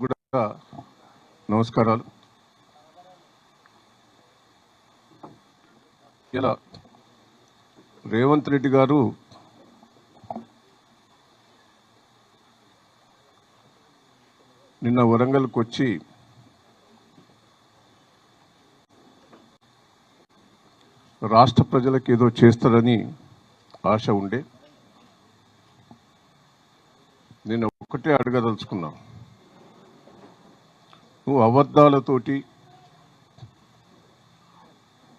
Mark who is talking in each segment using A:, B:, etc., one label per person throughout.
A: కూడా నమస్కారాలు. ఇలా రేవంత్ రెడ్డి గారు నిన్న వరంగల్కి వచ్చి రాష్ట్ర ప్రజలకు ఏదో చేస్తారని ఆశ ఉండే. నేను ఒక్కటే అడగదలుచుకున్నా నువ్వు అబద్ధాలతోటి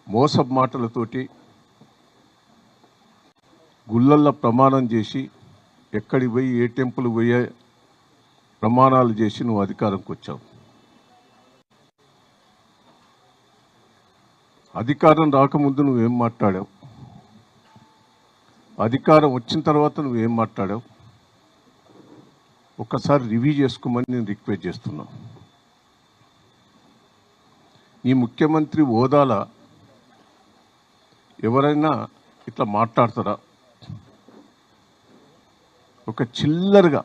A: మోసం మాటలతోటి గుళ్ళల్లో ప్రమాణం చేసి ఎక్కడికి పోయి ఏ టెంపుల్ పోయే ప్రమాణాలు చేసి నువ్వు అధికారంకి వచ్చావు. అధికారం రాకముందు నువ్వేం మాట్లాడావు? అధికారం వచ్చిన తర్వాత నువ్వేం మాట్లాడావు? ఒక్కసారి రివ్యూ చేసుకోమని నేను రిక్వెస్ట్ చేస్తున్నా. ఈ ముఖ్యమంత్రి హోదాల ఎవరైనా ఇట్లా మాట్లాడతారా? ఒక చిల్లరగా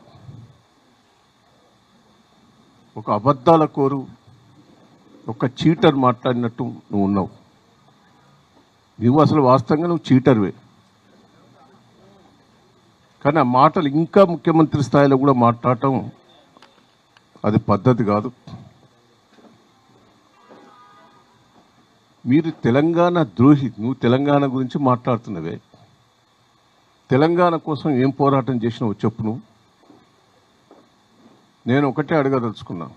A: ఒక అబద్ధాల కోరు ఒక చీటర్ మాట్లాడినట్టు నువ్వు ఉన్నావు. నువ్వు అసలు వాస్తవంగా నువ్వు చీటర్వే. కానీ ఆ మాటలు ఇంకా ముఖ్యమంత్రి స్థాయిలో కూడా మాట్లాడటం అది పద్ధతి కాదు. మీరు తెలంగాణ ద్రోహి నువ్వు తెలంగాణ గురించి మాట్లాడుతున్నవే. తెలంగాణ కోసం ఏం పోరాటం చేసినావు చెప్పు నువ్వు. నేను ఒకటే అడగదలుచుకున్నా.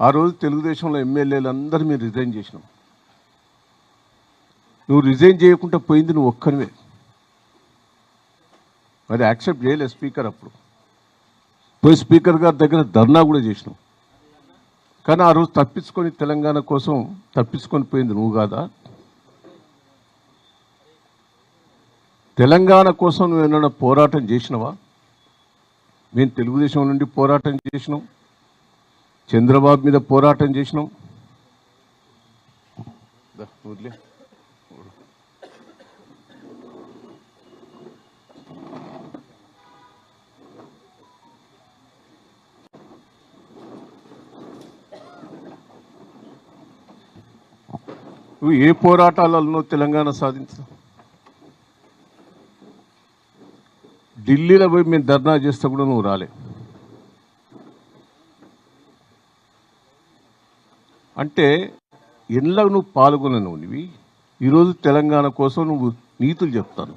A: ఆ రోజు తెలుగుదేశంలో ఎమ్మెల్యేలు అందరూ మీరు రిజైన్ చేసినావు నువ్వు రిజైన్ చేయకుండా పోయింది నువ్వు ఒక్కనివే. అది యాక్సెప్ట్ చేయలేదు స్పీకర్ అప్పుడు. పోయి స్పీకర్ గారి దగ్గర ధర్నా కూడా చేసినాం. కానీ ఆ రోజు తప్పించుకొని తెలంగాణ కోసం తప్పించుకొని పోయింది నువ్వు కాదా? తెలంగాణ కోసం నువ్వు ఏమైనా పోరాటం చేసినవా? మేము తెలుగుదేశం నుండి పోరాటం చేసినాం. చంద్రబాబు మీద పోరాటం చేసినాం. ఏ పోరాటాలలో తెలంగాణ సాధించు ఢిల్లీలో పోయి మేము ధర్నా చేస్తే కూడా నువ్వు రాలే. అంటే ఎన్లా నువ్వు పాల్గొనను నువ్వు ఈరోజు తెలంగాణ కోసం నువ్వు నీతులు చెప్తాను.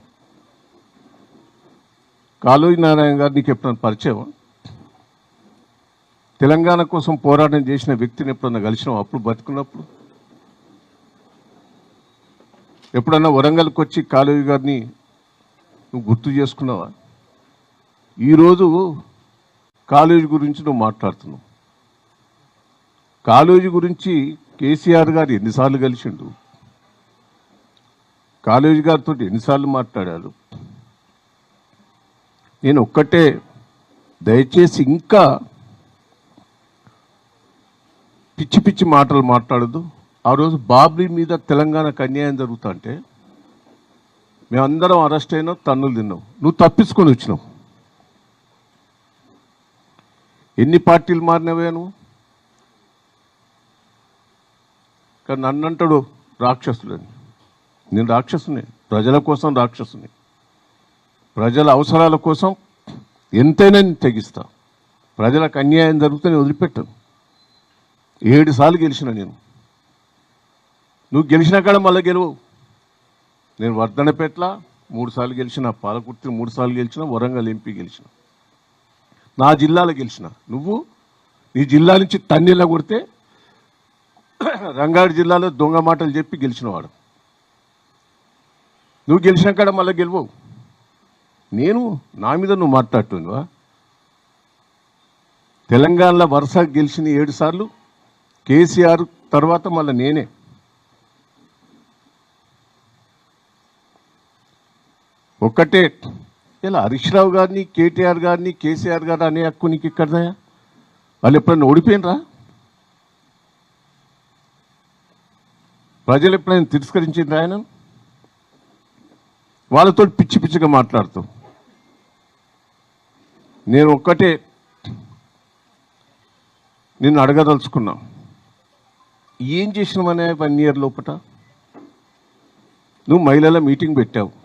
A: కాళోజీ నారాయణ గారు నీకు ఎప్పుడైనా పరిచయం తెలంగాణ కోసం పోరాటం చేసిన వ్యక్తిని ఎప్పుడన్నా కలిసినావు? అప్పుడు బతుకున్నప్పుడు? ఎప్పుడన్నా వరంగల్కి వచ్చి కాళోజీ గారిని నువ్వు గుర్తు చేసుకున్నావా? ఈరోజు కాలేజీ గురించి నువ్వు మాట్లాడుతున్నావు. కాలేజీ గురించి కేసీఆర్ గారు ఎన్నిసార్లు కలిసిండు? కాలేజీ గారితో ఎన్నిసార్లు మాట్లాడారు? నేను ఒక్కటే దయచేసి ఇంకా పిచ్చి పిచ్చి మాటలు మాట్లాడదు ఆ రోజు బాబ్రీ మీద తెలంగాణకు అన్యాయం జరుగుతా అంటే మేమందరం అరెస్ట్ అయినాం తన్నులు తిన్నాం. నువ్వు తప్పించుకొని వచ్చినావు. ఎన్ని పార్టీలు మారినవే నువ్వు? కానీ నన్ను అంటాడు రాక్షసులని. నేను రాక్షసుని ప్రజల కోసం రాక్షసుని. ప్రజల అవసరాల కోసం ఎంతైనా నేను తెగిస్తా. ప్రజలకు అన్యాయం జరుగుతూనే వదిలిపెట్టను వదిలిపెట్టాను. ఏడు సార్లు గెలిచిన నేను. నువ్వు గెలిచిన కాడ మళ్ళీ గెలువు. నేను వర్ధనపేట్ల మూడు సార్లు గెలిచిన పాలకుర్తి మూడు సార్లు గెలిచిన వరంగల్ ఎంపీ గెలిచిన. నా జిల్లాలో గెలిచిన. నువ్వు నీ జిల్లా నుంచి తన్నీళ్ళ కొడితే రంగారెడ్డి జిల్లాలో దొంగ మాటలు చెప్పి గెలిచినవాడు. నువ్వు గెలిచిన కాడ మళ్ళీ గెలువు నేను నా మీద నువ్వు మాట్లాడుతున్నావా? తెలంగాణలో వరుస గెలిచిన ఏడు సార్లు కేసీఆర్ తర్వాత మళ్ళీ నేనే. ఒక్కటే. ఇలా హరీష్ రావు గారిని కేటీఆర్ గారిని కేసీఆర్ గారు అనే హక్కు నీకు ఇక్కడదా వాళ్ళు ఎప్పుడైనా ఓడిపోయినరా? ప్రజలు ఎప్పుడైనా తిరస్కరించిండ్రా ఆయన? వాళ్ళతో పిచ్చి పిచ్చిగా మాట్లాడుతూ. నేను ఒక్కటే. నిన్ను అడగదలుచుకున్నా. ఏం చేసినామనే వన్ ఇయర్ లోపట? నువ్వు మహిళల మీటింగ్ పెట్టావు.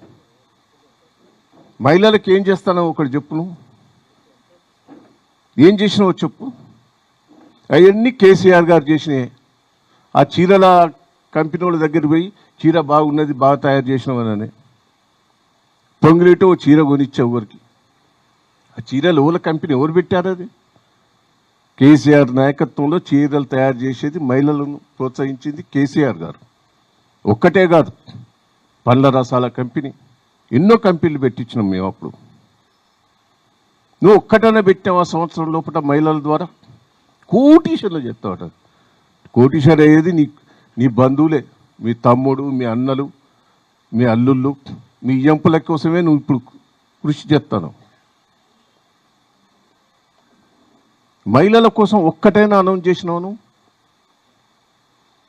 A: మహిళలకు ఏం చేస్తానో ఒకటి చెప్పు నువ్వు ఏం చేసినావో చెప్పు. అవన్నీ కేసీఆర్ గారు చేసినాయి ఆ చీరల కంపెనీ వాళ్ళ దగ్గర పోయి చీర బాగున్నది బాగా తయారు చేసినామని పొంగిలిటో ఓ చీర కొనిచ్చావు ఎవరికి? ఆ చీరలు ఎవరి కంపెనీ ఎవరు పెట్టారు అది? కేసీఆర్ నాయకత్వంలో చీరలు తయారు చేసేది మహిళలను ప్రోత్సహించింది కేసీఆర్ గారు. ఒక్కటే కాదు పండ్ల రసాల కంపెనీ. ఎన్నో కంపెనీలు పెట్టించినాం మేము అప్పుడు. నువ్వు ఒక్కటనే పెట్టావు ఆ సంవత్సరం లోపల మహిళల ద్వారా? కోటీశ్వర్లు చెప్తావట. కోటీశ్వర్ అయ్యేది నీ నీ బంధువులే మీ తమ్ముడు మీ అన్నలు మీ అల్లుళ్ళు. మీ ఎంపుల కోసమే నువ్వు ఇప్పుడు కృషి చేస్తాను మహిళల కోసం ఒక్కటైనా అనౌన్స్ చేసినావు నువ్వు?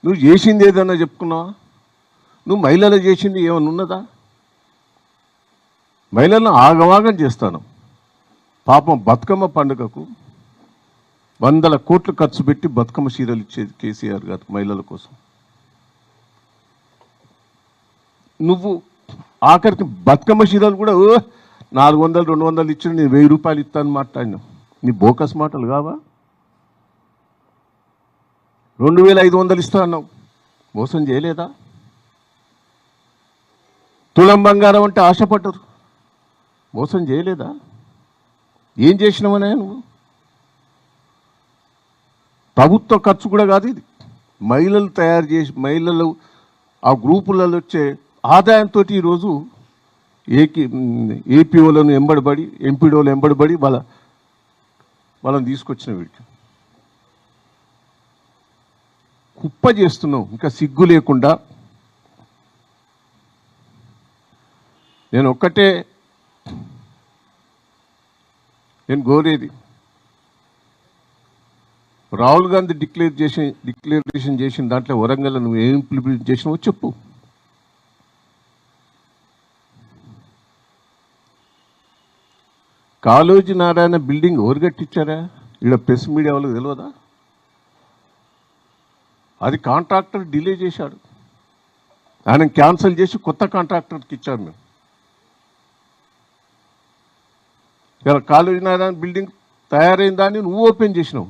A: నువ్వు చేసింది ఏదైనా చెప్పుకున్నావా? నువ్వు మహిళలు చేసింది ఏమైనా ఉన్నదా? మహిళలను ఆగమాగం చేస్తాను. పాపం బతుకమ్మ పండుగకు వందల కోట్లు ఖర్చు పెట్టి బతుకమ్మ చీరలు ఇచ్చేది కేసీఆర్ గారు మహిళల కోసం. నువ్వు ఆఖరికి బతుకమ్మ చీరలు కూడా ఓ నాలుగు వందలు రెండు వందలు ఇచ్చిన నేను వెయ్యి రూపాయలు ఇస్తాను మాట్లాడినావు. నీ బోకస్ మాటలు కావా? రెండు వేల ఐదు వందలు ఇస్తా అన్నావు. మోసం చేయలేదా? తులం బంగారం అంటే ఆశపడ్డరు. మోసం చేయలేదా? ఏం చేసినవనే నువ్వు? ప్రభుత్వ ఖర్చు కూడా కాదు ఇది. మహిళలు తయారు చేసి మహిళలు ఆ గ్రూపులలో వచ్చే ఆదాయంతో ఈరోజు ఏకి ఏపీఓలను ఎంబడబడి ఎంపీడోలు ఎంబడబడి వాళ్ళ వాళ్ళని తీసుకొచ్చిన వీడికి. కుప్ప చేస్తున్నావు ఇంకా సిగ్గు లేకుండా. నేను ఒక్కటే నేను కోరేది రాహుల్ గాంధీ డిక్లేర్ చేసి డిక్లరేషన్ చేసిన దాంట్లో వరంగల్ నువ్వు ఏం ఇంప్లిమెంట్ చేసినావో చెప్పు. కాళోజీ నారాయణ బిల్డింగ్ ఎవరు కట్టించారా ఇక్కడ ప్రెస్ మీడియా వాళ్ళకి తెలియదా అది కాంట్రాక్టర్ డిలే చేశాడు. ఆయన క్యాన్సిల్ చేసి కొత్త కాంట్రాక్టర్కి ఇచ్చాము మేము. ఇలా కాలేజీ నారాయణ బిల్డింగ్ తయారైందని నువ్వు ఓపెన్ చేసినావు.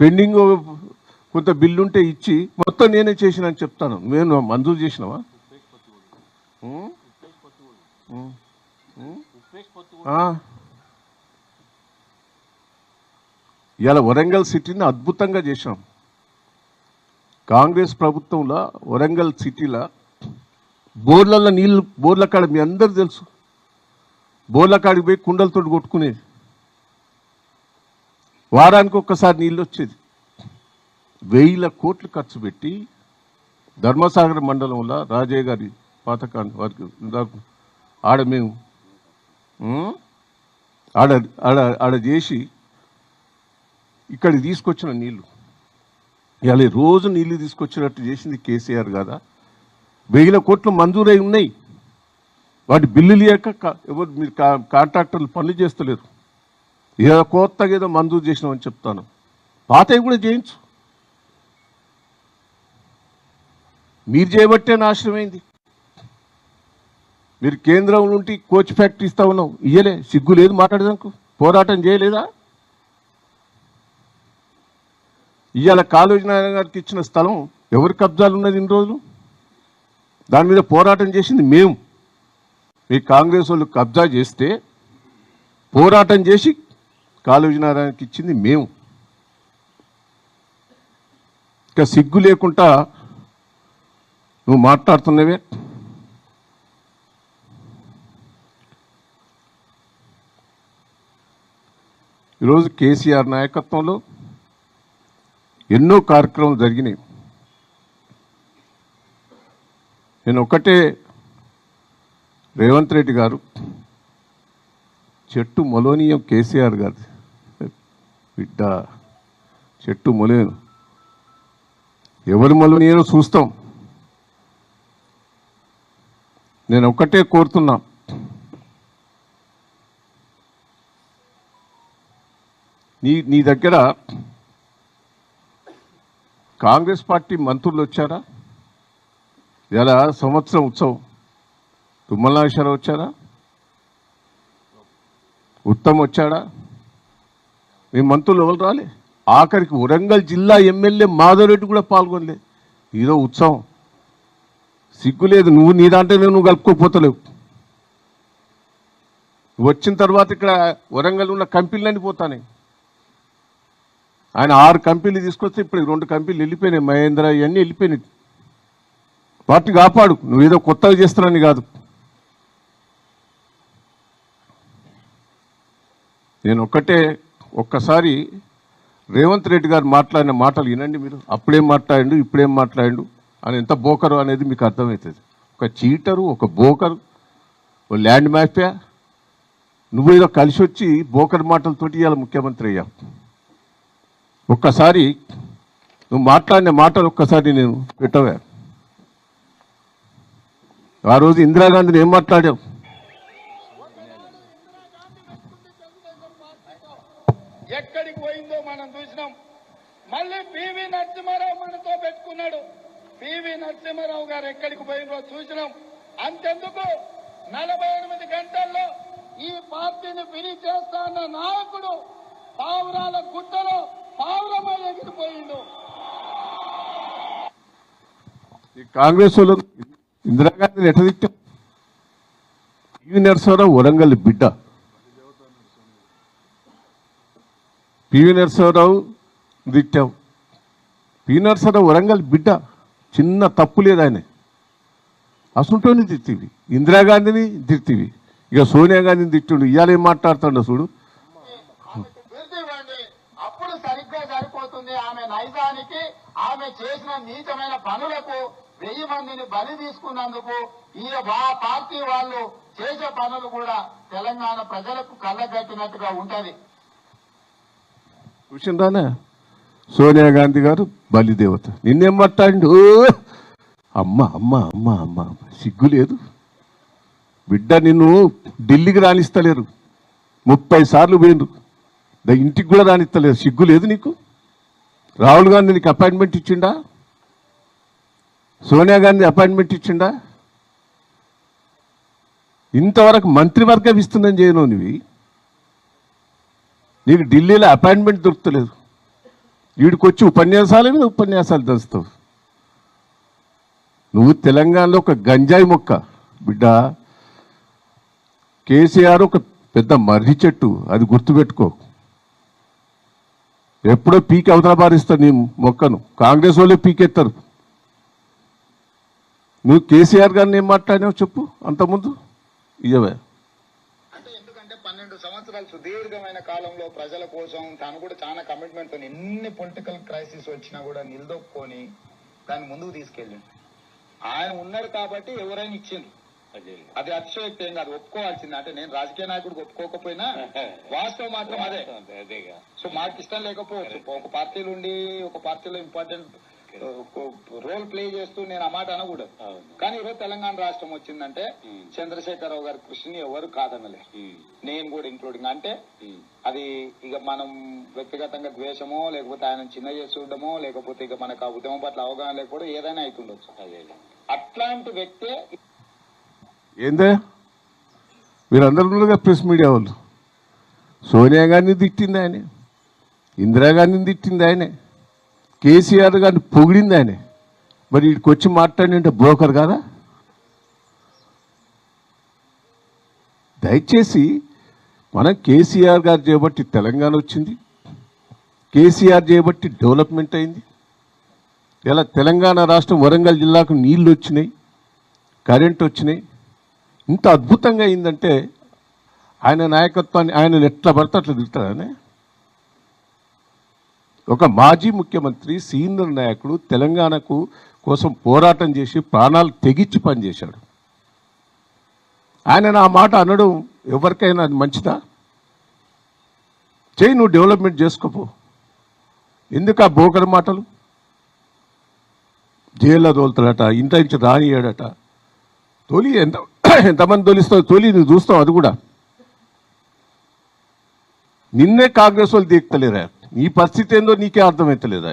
A: పెండింగ్ కొంత బిల్లు ఉంటే ఇచ్చి మొత్తం నేనే చేసిన అని చెప్తాను. నేను మంజూరు చేసినావా? ఇలా వరంగల్ సిటీని అద్భుతంగా చేశాం కాంగ్రెస్ ప్రభుత్వంలో వరంగల్ సిటీలో బోర్లలో నీళ్ళు బోర్ల కాడ మీ అందరు తెలుసు. బోర్ల కాడికి పోయి కుండలతో కొట్టుకునేది వారానికి ఒక్కసారి నీళ్ళు వచ్చేది వెయ్యిల కోట్లు ఖర్చు పెట్టి ధర్మసాగర్ మండలంలో రాజయ్య గారి పాతకాన్ని వారికి ఇందాక ఆడ మేము ఆడ ఆడ ఆడ చేసి ఇక్కడికి తీసుకొచ్చిన నీళ్ళు ఇవాళ రోజు నీళ్ళు తీసుకొచ్చినట్టు చేసింది కేసీఆర్ కదా? వెయ్యిల కోట్లు మంజూరై ఉన్నాయి. వాటి బిల్లు లేక ఎవరు మీరు కా- కాంట్రాక్టర్లు పనులు చేస్తలేరు. ఏదో కొత్తగా ఏదో మంజూరు చేసినామని చెప్తాను. పాతవి కూడా చేయించు. మీరు చేయబట్టే నాశనమైంది మీరు కేంద్రంలో ఉంటే కోచ్ ఫ్యాక్టరీ ఇస్తా ఉన్నాం ఇయ్యలే సిగ్గు లేదు మాట్లాడదానికి. పోరాటం చేయలేదా? ఇవాళ కాళోజీ నారాయణ గారికి ఇచ్చిన స్థలం ఎవరి కబ్జాలు ఉన్నది ఇన్ని రోజులు? దాని మీద పోరాటం చేసింది మేము. మీ కాంగ్రెస్ వాళ్ళు కబ్జా చేస్తే పోరాటం చేసి కాళోజీ నారాయణకి ఇచ్చింది మేము. ఇంకా సిగ్గు లేకుండా నువ్వు మాట్లాడుతున్నవే. ఈరోజు కేసీఆర్ నాయకత్వంలో ఎన్నో కార్యక్రమాలు జరిగినాయి. నేను ఒకటే రేవంత్ రెడ్డి గారు చెట్టు మొలోనియం కేసీఆర్ గారు బిడ్డ చెట్టు మొలేను. ఎవరు మొలనీయో చూస్తాం. నేను ఒక్కటే కోరుతున్నా. నీ నీ దగ్గర కాంగ్రెస్ పార్టీ మంత్రులు వచ్చారా? ఎలా సంవత్సరం ఉత్సవం. తుమ్మల నాగేశ్వరరావు వచ్చారా ఉత్తమ్ వచ్చాడా? మీ మంత్రులు ఎవరు రాలే? ఆఖరికి వరంగల్ జిల్లా ఎమ్మెల్యే మాధవరెడ్డి కూడా పాల్గొనలే. ఇదో ఉత్సవం. సిగ్గులేదు నువ్వు నీ దాంట్లోనే నువ్వు కలుపుకోపోతలేవు వచ్చిన తర్వాత ఇక్కడ వరంగల్ ఉన్న కంపెనీలన్నీ పోతానే. ఆయన ఆరు కంపెనీలు తీసుకొస్తే ఇప్పుడు రెండు కంపెనీలు వెళ్ళిపోయినాయి. మహేంద్ర ఇవన్నీ వెళ్ళిపోయినాయి. వాటిని కాపాడు. నువ్వేదో కొత్తగా చేస్తున్నాను కాదు. నేను ఒక్కటే ఒక్కసారి రేవంత్ రెడ్డి గారు మాట్లాడిన మాటలు వినండి మీరు. అప్పుడేం మాట్లాడిండు ఇప్పుడేం మాట్లాడిండు అని ఎంత బోకరు అనేది మీకు అర్థమవుతుంది. ఒక చీటరు ఒక బోకరు ఓ ల్యాండ్ మ్యాఫియా నువ్వేదో కలిసి వచ్చి బోకర్ మాటలతోటి ఇవాళ ముఖ్యమంత్రి అయ్యా. ఒక్కసారి నువ్వు మాట్లాడిన మాటలు ఒక్కసారి నేను పెట్టవా. ఆ రోజు ఇందిరాగాంధీని ఏం మాట్లాడావు
B: ఎక్కడికి పోయిందో మనం చూసినాం మళ్ళీ పివి నరసింహారావు మనతో పెట్టుకున్నాడు పివి నరసింహారావు గారు ఎక్కడికి పోయినో చూసినాం. అంతెందుకు నలభై ఎనిమిది గంటల్లో ఈ పార్టీని పిలి చేస్తా అన్న నాయకుడు పావురాల గుట్టలో పావురమై ఎగిరిపోయిండు.
A: ఈ కాంగ్రెస్ వాళ్ళు ఇందిరాగాంధీని ఎట్ట తిట్టాం? పివి నరసింహారావు వరంగల్ బిడ్డ. పివి నరసింహారావు తిట్టాం. పివి నరసింహారావు వరంగల్ బిడ్డ. చిన్న తప్పు లేదు ఆయన. అసుంటోని తిట్టివి ఇందిరాగాంధీని తిట్టివి ఇక సోనియా గాంధీని తిట్టిండు. ఇవాళ ఏం మాట్లాడుతుండో చూడు.
B: అప్పుడు సరిగ్గా సరిపోతుంది. ఆమె నైజానికి ఆమె చేసిన నీచమైన పనులకు వెయ్యి మందిని బలి తీసుకున్నందుకు ఈ పార్టీ వాళ్ళు చేసే పనులు కూడా తెలంగాణ ప్రజలకు కళ్ళగట్టినట్టుగా ఉంటది.
A: చూసిందానే సోనియా గాంధీ గారు బలిదేవత. నిన్నేం మాట్లాడిండు? అమ్మ అమ్మ అమ్మ అమ్మ సిగ్గు లేదు. బిడ్డ నిన్ను ఢిల్లీకి రాణిస్తలేరు ముప్పై సార్లు పోయిండ్రు. దా ఇంటికి కూడా రాణిస్తలేరు సిగ్గు లేదు నీకు? రాహుల్ గాంధీ నీకు అపాయింట్మెంట్ ఇచ్చిండా? సోనియా గాంధీ అపాయింట్మెంట్ ఇచ్చిండా? ఇంతవరకు మంత్రివర్గం ఇస్తుందని చేయను నువ్వు నీకు ఢిల్లీలో అపాయింట్మెంట్ దొరుకుతలేదు. వీడికి వచ్చి ఉపన్యాసాల మీద ఉపన్యాసాలు దంచుతావు నువ్వు తెలంగాణలో ఒక గంజాయి మొక్క. బిడ్డ కేసీఆర్ ఒక పెద్ద మర్రి చెట్టు. అది గుర్తుపెట్టుకో. ఎప్పుడో పీకి అవతల బారిస్తావు నీ మొక్కను. కాంగ్రెస్ వాళ్ళే పీకెత్తారు. నువ్వు కేసీఆర్ గారిని ఏం మాట్లాడినావు చెప్పు అంతకుముందు?
B: ఇయవే సుదీర్ఘమైన కాలంలో ప్రజల కోసం తాను కూడా చాలా కమిట్మెంట్తో ఎన్ని పొలిటికల్ క్రైసిస్ వచ్చినా కూడా నిలదొక్కుని దాన్ని ముందుకు తీసుకెళ్ళి ఆయన ఉన్నారు కాబట్టి ఎవరైనా ఇచ్చింది అది అతిశయోక్తి ఏం కాదు ఒప్పుకోవాల్సింది. అంటే నేను రాజకీయ నాయకుడికి ఒప్పుకోకపోయినా వాస్తవం మాత్రం అదే. సో మాకు ఇష్టం లేకపోవచ్చు ఒక పార్టీలో ఉండి ఒక పార్టీలో ఇంపార్టెంట్ రోల్ ప్లే చేస్తూ నేను ఆ మాట అనకూడదు. కానీ ఈరోజు తెలంగాణ రాష్ట్రం వచ్చిందంటే చంద్రశేఖరరావు గారి కృషిని ఎవరు కాదనలే. నేను కూడా ఇంక్లూడింగ్ అంటే అది ఇక మనం వ్యక్తిగతంగా ద్వేషమో లేకపోతే ఆయన చిన్న చేసి చూడడమో లేకపోతే ఇక మనకు ఆ ఉద్యమం పట్ల అవగాహన లేకపోవడం ఏదైనా అవుతుండొచ్చు అట్లాంటి వ్యక్తే
A: ఏందే? మీరందరూ ప్రెస్ మీడియా వాళ్ళు. సోనియా గాంధీని తిట్టింది ఆయనే. ఇందిరాగాంధీని తిట్టింది ఆయనే. కేసీఆర్ గారిని పొగిడింది ఆయన. మరి వీడికి వచ్చి మాట్లాడినంటే బ్రోకర్ కాదా? దయచేసి మనం కేసీఆర్ గారు చేయబట్టి తెలంగాణ వచ్చింది. కేసీఆర్ చేయబట్టి డెవలప్మెంట్ అయింది. ఇలా తెలంగాణ రాష్ట్రం వరంగల్ జిల్లాకు నీళ్ళు వచ్చినాయి కరెంట్ వచ్చినాయి. ఇంత అద్భుతంగా అయిందంటే ఆయన నాయకత్వాన్ని ఆయన ఎట్లా పడితే అట్లా తిరుగుతాడనే ఒక మాజీ ముఖ్యమంత్రి సీనియర్ నాయకుడు తెలంగాణకు కోసం పోరాటం చేసి ప్రాణాలు తెగించి పనిచేశాడు. ఆయన నా మాట అనడం ఎవరికైనా అది మంచిదా? చేయి నువ్వు డెవలప్మెంట్ చేసుకోపో. ఎందుకు ఆ బోకర్ మాటలు? జైల్లో తోలుతాడట ఇంట నుంచి రానియాడట తొలి ఎంత ఎంతమంది తొలిస్తావు? తొలి నువ్వు చూస్తావు అది కూడా. నిన్నే కాంగ్రెస్ వాళ్ళు దీక్తలేరా నీ పరిస్థితి ఏందో నీకే అర్థమవుతలేదా